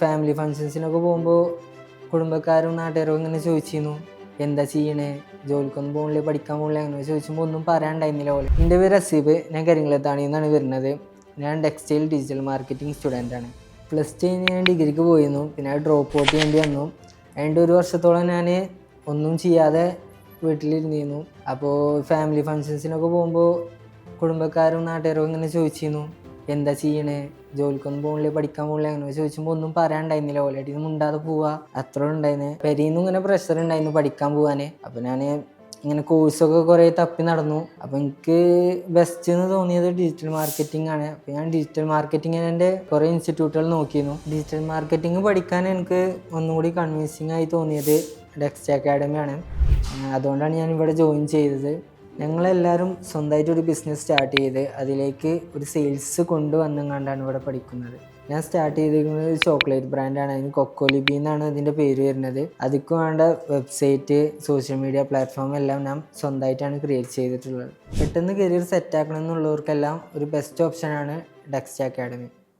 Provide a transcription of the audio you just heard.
Family ഫങ്ഷൻസിനൊക്കെ പോകുമ്പോൾ കുടുംബക്കാരും നാട്ടുകാരും ഇങ്ങനെ ചോദിച്ചിരുന്നു എന്താ ചെയ്യണേ? ജോലിക്കൊന്നും പോകണില്ലേ പഠിക്കാൻ പോകണില്ല അങ്ങനെ ചോദിച്ചുമ്പോൾ ഒന്നും പറയാണ്ടായിരുന്നില്ല പോലെ എന്റെ പേര് അസീബ് ഞാൻ കരിങ്കുളത്താണ് നിന്നാണ് വരുന്നത്. ഞാൻ ടെക്സ്റ്റൈൽ ഡിജിറ്റൽ മാർക്കറ്റിംഗ് സ്റ്റുഡന്റാണ് പ്ലസ് ടു കഴിഞ്ഞ് ഞാൻ ഡിഗ്രിക്ക് പോയിരുന്നു. പിന്നെ ഡ്രോപ്പ് ഔട്ട് ചെയ്യേണ്ടി വന്നു. അതിന്റെ ഒരു വർഷത്തോളം ഞാൻ ഒന്നും ചെയ്യാതെ വീട്ടിലിരുന്നിരുന്നു. അപ്പോൾ ഫാമിലി ഫങ്ഷൻസിനൊക്കെ പോകുമ്പോൾ കുടുംബക്കാരും നാട്ടുകാരും ഇങ്ങനെ ചോദിച്ചിരുന്നു എന്താ ചെയ്യണേ? ജോലിക്കൊന്നും പോകണില്ലേ പഠിക്കാൻ പോകണില്ല അങ്ങനെ ചോദിച്ചുമ്പോൾ ഒന്നും പറയാണ്ടായിരുന്നില്ല. ഓൾറെഡി മുണ്ടാതെ പോവാ. അത്ര ഉണ്ടായിരുന്നു. പെരീന്നും ഇങ്ങനെ പ്രഷർ ഉണ്ടായിരുന്നു പഠിക്കാൻ പോവാന്. അപ്പോൾ ഞാൻ ഇങ്ങനെ കോഴ്സൊക്കെ കുറേ തപ്പി നടന്നു. അപ്പോൾ എനിക്ക് ബെസ്റ്റ് എന്ന് തോന്നിയത് ഡിജിറ്റൽ മാർക്കറ്റിംഗ് ആണ്. അപ്പോൾ ഞാൻ ഡിജിറ്റൽ മാർക്കറ്റിംഗ് മാർക്കറ്റിങ്ങിന്റെ കുറേ ഇൻസ്റ്റിറ്റ്യൂട്ടുകൾ നോക്കിയിരുന്നു. ഡിജിറ്റൽ മാർക്കറ്റിംഗ് പഠിക്കാൻ എനിക്ക് ഒന്നുകൂടി കൺവിൻസിങ് ആയി തോന്നിയത് ഡെക്സ്റ്റ് അക്കാഡമിയാണ് അതുകൊണ്ടാണ് ഞാൻ ഇവിടെ ജോയിൻ ചെയ്തത്. ഞങ്ങളെല്ലാവരും സ്വന്തമായിട്ട് ഒരു ബിസിനസ് സ്റ്റാർട്ട് ചെയ്ത് അതിലേക്ക് ഒരു സെയിൽസ് കൊണ്ടുവന്നുകൊണ്ടാണ് ഇവിടെ പഠിക്കുന്നത്. ഞാൻ സ്റ്റാർട്ട് ചെയ്തിരിക്കുന്നത് ഒരു ചോക്ലേറ്റ് ബ്രാൻഡാണ് അതിന് കൊക്കോലിബി എന്നാണ് അതിന്റെ പേര് വരുന്നത്. അതിക്ക് വേണ്ട വെബ്സൈറ്റ് സോഷ്യൽ മീഡിയ പ്ലാറ്റ്ഫോം എല്ലാം ഞാൻ സ്വന്തമായിട്ടാണ് ക്രിയേറ്റ് ചെയ്തിട്ടുള്ളത്. പെട്ടെന്ന് കരിയർ സെറ്റാക്കണം എന്നുള്ളവർക്കെല്ലാം ഒരു ബെസ്റ്റ് ഓപ്ഷനാണ് ഡെക്സ്റ്റ് അക്കാഡമി